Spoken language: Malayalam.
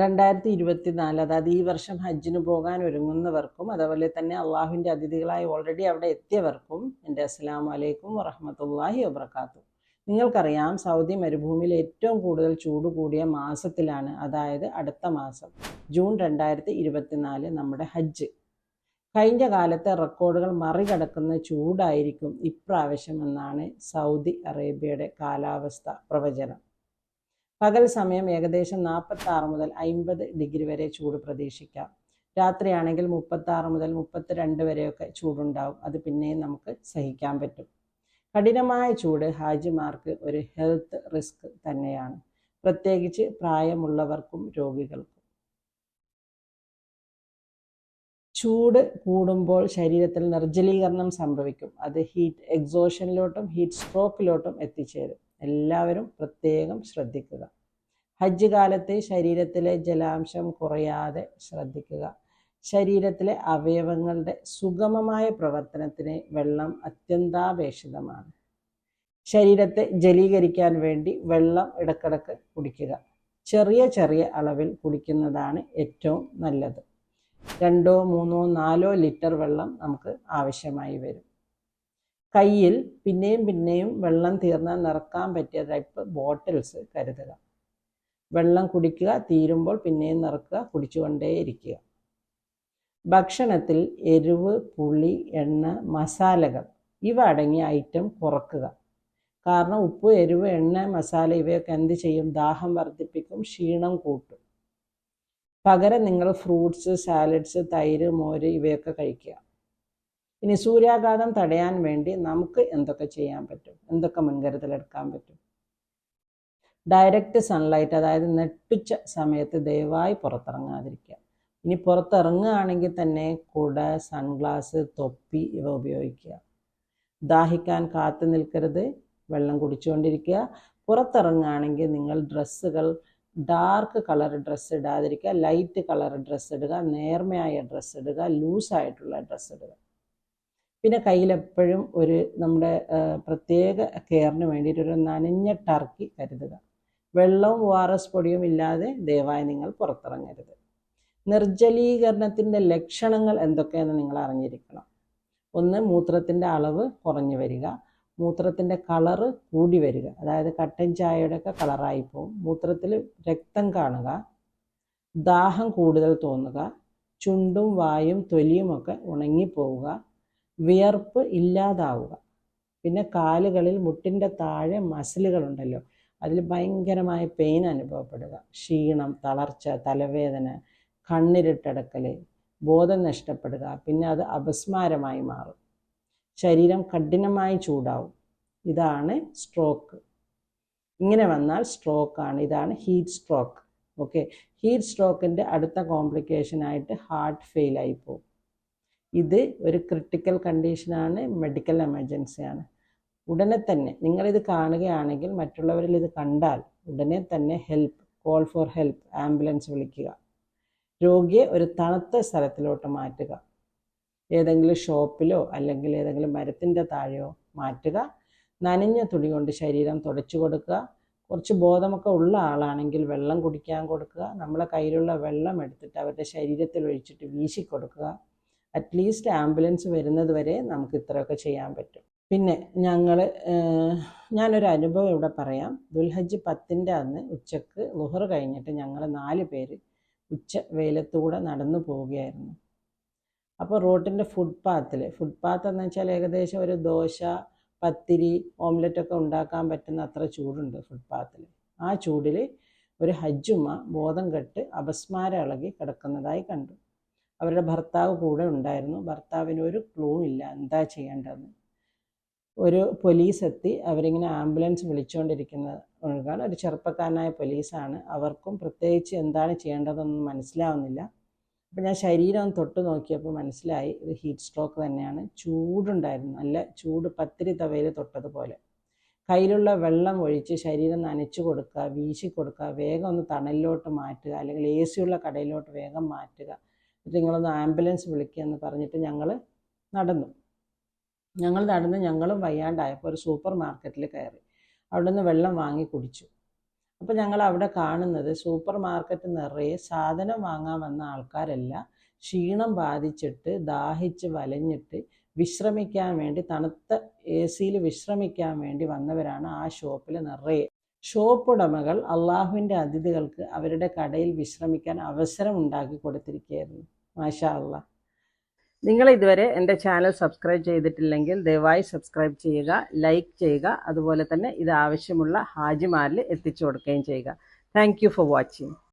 രണ്ടായിരത്തി ഇരുപത്തിനാല് അതായത് ഈ വർഷം ഹജ്ജിന് പോകാൻ ഒരുങ്ങുന്നവർക്കും അതുപോലെ തന്നെ അള്ളാഹുവിന്റെ അതിഥികളായി ഓൾറെഡി അവിടെ എത്തിയവർക്കും എന്റെ അസ്സാം വലൈക്കും വറഹമത്തല്ലാഹി വബർക്കാത്തു നിങ്ങൾക്കറിയാം സൗദി മരുഭൂമിയിൽ ഏറ്റവും കൂടുതൽ ചൂട് കൂടിയ മാസത്തിലാണ് അതായത് അടുത്ത മാസം ജൂൺ രണ്ടായിരത്തി ഇരുപത്തിനാല് നമ്മുടെ ഹജ്ജ്. കഴിഞ്ഞ കാലത്തെ റെക്കോർഡുകൾ മറികടക്കുന്ന ചൂടായിരിക്കും ഇപ്രാവശ്യം എന്നാണ് സൗദി അറേബ്യയുടെ കാലാവസ്ഥ പ്രവചനം. പകൽ സമയം ഏകദേശം നാൽപ്പത്തി ആറ് മുതൽ അമ്പത് ഡിഗ്രി വരെ ചൂട് പ്രതീക്ഷിക്കാം. രാത്രിയാണെങ്കിൽ മുപ്പത്തി ആറ് മുതൽ മുപ്പത്തിരണ്ട് വരെയൊക്കെ ചൂടുണ്ടാവും. അത് പിന്നെയും നമുക്ക് സഹിക്കാൻ പറ്റും. കഠിനമായ ചൂട് ഹാജിമാർക്ക് ഒരു ഹെൽത്ത് റിസ്ക് തന്നെയാണ്. പ്രത്യേകിച്ച് പ്രായമുള്ളവർക്കും രോഗികൾക്കും. ചൂട് കൂടുമ്പോൾ ശരീരത്തിൽ നിർജലീകരണം സംഭവിക്കും. അത് ഹീറ്റ് എക്സോഷനിലോട്ടും ഹീറ്റ് സ്ട്രോക്കിലോട്ടും എത്തിച്ചേരും. എല്ലാവരും പ്രത്യേകം ശ്രദ്ധിക്കുക. ഹജ്ജ് കാലത്ത് ശരീരത്തിലെ ജലാംശം കുറയാതെ ശ്രദ്ധിക്കുക. ശരീരത്തിലെ അവയവങ്ങളുടെ സുഗമമായ പ്രവർത്തനത്തിന് വെള്ളം അത്യന്താപേക്ഷിതമാണ്. ശരീരത്തെ ജലീകരിക്കാൻ വേണ്ടി വെള്ളം ഇടക്കിടക്ക് കുടിക്കുക. ചെറിയ ചെറിയ അളവിൽ കുടിക്കുന്നതാണ് ഏറ്റവും നല്ലത്. രണ്ടോ മൂന്നോ നാലോ ലിറ്റർ വെള്ളം നമുക്ക് ആവശ്യമായി വരും. കയ്യിൽ പിന്നെയും പിന്നെയും വെള്ളം തീർന്നാൽ നിറക്കാൻ പറ്റിയ ടൈപ്പ് ബോട്ടിൽസ് കരുതുക. വെള്ളം കുടിക്കുക തീരുമ്പോൾ പിന്നെയും നിറക്കുക കുടിച്ചുകൊണ്ടേയിരിക്കുക. ഭക്ഷണത്തിൽ എരിവ് പുളി എണ്ണ മസാലകൾ ഇവ അടങ്ങിയ ഐറ്റം കുറക്കുക. കാരണം ഉപ്പ് എരിവ് എണ്ണ മസാല ഇവയൊക്കെ എന്ത് ചെയ്യും? ദാഹം വർദ്ധിപ്പിക്കും ക്ഷീണം കൂട്ടും. പകരം നിങ്ങൾ ഫ്രൂട്ട്സ് സാലഡ്സ് തൈര് മോര് ഇവയൊക്കെ കഴിക്കുക. ഇനി സൂര്യാഘാതം തടയാൻ വേണ്ടി നമുക്ക് എന്തൊക്കെ ചെയ്യാൻ പറ്റും? എന്തൊക്കെ മുൻകരുതലെടുക്കാൻ പറ്റും? ഡയറക്റ്റ് സൺലൈറ്റ് അതായത് നെട്ടുച്ച സമയത്ത് ദയവായി പുറത്തിറങ്ങാതിരിക്കുക. ഇനി പുറത്തിറങ്ങുകയാണെങ്കിൽ തന്നെ കുട സൺഗ്ലാസ് തൊപ്പി ഇവ ഉപയോഗിക്കുക. ദാഹിക്കാൻ കാത്തു നിൽക്കരുത്. വെള്ളം കുടിച്ചുകൊണ്ടിരിക്കുക. പുറത്തിറങ്ങുകയാണെങ്കിൽ നിങ്ങൾ ഡ്രസ്സുകൾ ഡാർക്ക് കളർ ഡ്രസ്സ് ഇടാതിരിക്കുക. ലൈറ്റ് കളർ ഡ്രസ്സ് ഇടുക. നേർമയായ ഡ്രസ്സ് ഇടുക. ലൂസായിട്ടുള്ള ഡ്രസ്സ് ഇടുക. പിന്നെ കയ്യിലെപ്പോഴും ഒരു നമ്മുടെ പ്രത്യേക കെയറിന് വേണ്ടിയിട്ട് ഒരു നനഞ്ഞ ടർക്കി കരുതുക. വെള്ളവും ഒ ആർ എസ് പൊടിയും ഇല്ലാതെ ദയവായി നിങ്ങൾ പുറത്തിറങ്ങരുത്. നിർജലീകരണത്തിന്റെ ലക്ഷണങ്ങൾ എന്തൊക്കെയെന്ന് നിങ്ങൾ അറിഞ്ഞിരിക്കണം. ഒന്ന് മൂത്രത്തിന്റെ അളവ് കുറഞ്ഞു വരിക. മൂത്രത്തിന്റെ കളറ് കൂടി വരിക. അതായത് കട്ടൻ ചായയുടെ ഒക്കെ കളറായി പോകും മൂത്രത്തിൽ രക്തം കാണുക. ദാഹം കൂടുതൽ തോന്നുക. ചുണ്ടും വായും തൊലിയുമൊക്കെ ഉണങ്ങിപ്പോവുക. വിയർപ്പ് ഇല്ലാതാവുക. പിന്നെ കാലുകളിൽ മുട്ടിന്റെ താഴെ മസിലുകളുണ്ടല്ലോ അതിൽ ഭയങ്കരമായ പെയിൻ അനുഭവപ്പെടുക. ക്ഷീണം തളർച്ച തലവേദന കണ്ണിരിട്ടടക്കൽ ബോധം നഷ്ടപ്പെടുക പിന്നെ അത് അപസ്മാരമായി മാറും. ശരീരം കഠിനമായി ചൂടാവും. ഇതാണ് സ്ട്രോക്ക് ഇങ്ങനെ വന്നാൽ സ്ട്രോക്കാണ് ഇതാണ് ഹീറ്റ് സ്ട്രോക്ക് ഓക്കെ ഹീറ്റ് സ്ട്രോക്കിന്റെ അടുത്ത കോംപ്ലിക്കേഷനായിട്ട് ഹാർട്ട് ഫെയിൽ ആയി പോകും. ഇത് ഒരു ക്രിട്ടിക്കൽ കണ്ടീഷനാണ് മെഡിക്കൽ എമർജൻസിയാണ് ഉടനെ തന്നെ നിങ്ങളിത് കാണുകയാണെങ്കിൽ മറ്റുള്ളവരിൽ ഇത് കണ്ടാൽ ഉടനെ തന്നെ help call for help ambulance വിളിക്കുക. രോഗിയെ ഒരു തണുത്ത സ്ഥലത്തിലോട്ട് മാറ്റുക. ഏതെങ്കിലും ഷോപ്പിലോ അല്ലെങ്കിൽ ഏതെങ്കിലും മരത്തിന്റെ താഴെയോ മാറ്റുക. നനഞ്ഞ തുണി കൊണ്ട് ശരീരം തുടച്ചു കൊടുക്കുക. കുറച്ച് ബോധമൊക്കെ ഉള്ള ആളാണെങ്കിൽ വെള്ളം കുടിക്കാൻ കൊടുക്കുക. നമ്മളെ കയ്യിലുള്ള വെള്ളം എടുത്തിട്ട് അവരുടെ ശരീരത്തിൽ ഒഴിച്ചിട്ട് വീശി കൊടുക്കുക. അറ്റ്ലീസ്റ്റ് ആംബുലൻസ് വരുന്നത് വരെ നമുക്ക് ഇത്രയൊക്കെ ചെയ്യാൻ പറ്റും. പിന്നെ ഞങ്ങൾ ഞാനൊരു അനുഭവം ഇവിടെ പറയാം. ദുൽഹജ്ജ് പത്തിന്റെ അന്ന് ഉച്ചയ്ക്ക് ലുഹർ കഴിഞ്ഞിട്ട് ഞങ്ങൾ നാല് പേര് ഉച്ച വെയിലത്തൂടെ നടന്നു പോവുകയായിരുന്നു. അപ്പോൾ റോട്ടിന്റെ ഫുട്പാത്തിൽ ഫുട്പാത്ത് എന്ന് വെച്ചാൽ ഏകദേശം ഒരു ദോശ പത്തിരി ഓംലെറ്റൊക്കെ ഉണ്ടാക്കാൻ പറ്റുന്ന അത്ര ചൂടുണ്ട് ഫുട്പാത്തിൽ ആ ചൂടിൽ ഒരു ഹജ്ജുമ്മ ബോധം കെട്ട് അപസ്മാരം ഇളകി കിടക്കുന്നതായി കണ്ടു. അവരുടെ ഭർത്താവ് കൂടെ ഉണ്ടായിരുന്നു. ഭർത്താവിന് ഒരു ക്ലൂ ഇല്ല എന്താ ചെയ്യേണ്ടതെന്ന്. ഒരു പോലീസ് എത്തി അവരിങ്ങനെ ആംബുലൻസ് വിളിച്ചുകൊണ്ടിരിക്കുന്നത് ഒരു ചെറുപ്പക്കാരനായ പോലീസാണ് അവർക്കും പ്രത്യേകിച്ച് എന്താണ് ചെയ്യേണ്ടതെന്നൊന്നും മനസ്സിലാവുന്നില്ല. അപ്പം ഞാൻ ശരീരം ഒന്ന് തൊട്ട് നോക്കിയപ്പോൾ മനസ്സിലായി ഇത് ഹീറ്റ് സ്ട്രോക്ക് തന്നെയാണ്. ചൂടുണ്ടായിരുന്നു. നല്ല ചൂട് പത്തിരി തവയിൽ തൊട്ടതുപോലെ. കയ്യിലുള്ള വെള്ളം ഒഴിച്ച് ശരീരം നനച്ചു കൊടുക്കുക വീശി കൊടുക്കുക വേഗം ഒന്ന് തണലിലോട്ട് മാറ്റുക അല്ലെങ്കിൽ എ സിയുള്ള കടയിലോട്ട് വേഗം മാറ്റുക. നിങ്ങളൊന്ന് ആംബുലൻസ് വിളിക്കുക എന്ന് പറഞ്ഞിട്ട് ഞങ്ങൾ നടന്നു. ഞങ്ങൾ നടന്ന് ഞങ്ങളും വയ്യാണ്ടായപ്പോൾ ഒരു സൂപ്പർ മാർക്കറ്റിൽ കയറി. അവിടെ നിന്ന് വെള്ളം വാങ്ങി കുടിച്ചു. അപ്പോൾ ഞങ്ങൾ അവിടെ കാണുന്നത് സൂപ്പർ മാർക്കറ്റ് നിറയെ സാധനം വാങ്ങാൻ വന്ന ആൾക്കാരല്ല. ക്ഷീണം ബാധിച്ചിട്ട് ദാഹിച്ച് വലഞ്ഞിട്ട് വിശ്രമിക്കാൻ വേണ്ടി തണുത്ത എ സിയിൽ വിശ്രമിക്കാൻ വേണ്ടി വന്നവരാണ് ആ ഷോപ്പിൽ നിറയെ. ഷോപ്പ് ഉടമകൾ അള്ളാഹുവിന്റെ അതിഥികൾക്ക് അവരുടെ കടയിൽ വിശ്രമിക്കാൻ അവസരം ഉണ്ടാക്കി കൊടുത്തിരിക്കുകയായിരുന്നു. മാഷാ അള്ളാഹ് നിങ്ങൾ ഇതുവരെ എന്റെ ചാനൽ സബ്സ്ക്രൈബ് ചെയ്തിട്ടില്ലെങ്കിൽ ദയവായി സബ്സ്ക്രൈബ് ചെയ്യുക ലൈക്ക് ചെയ്യുക അതുപോലെ തന്നെ ഇത് ആവശ്യമുള്ള ഹാജിമാരിൽ എത്തിച്ചു കൊടുക്കുകയും ചെയ്യുക. Thank for watching.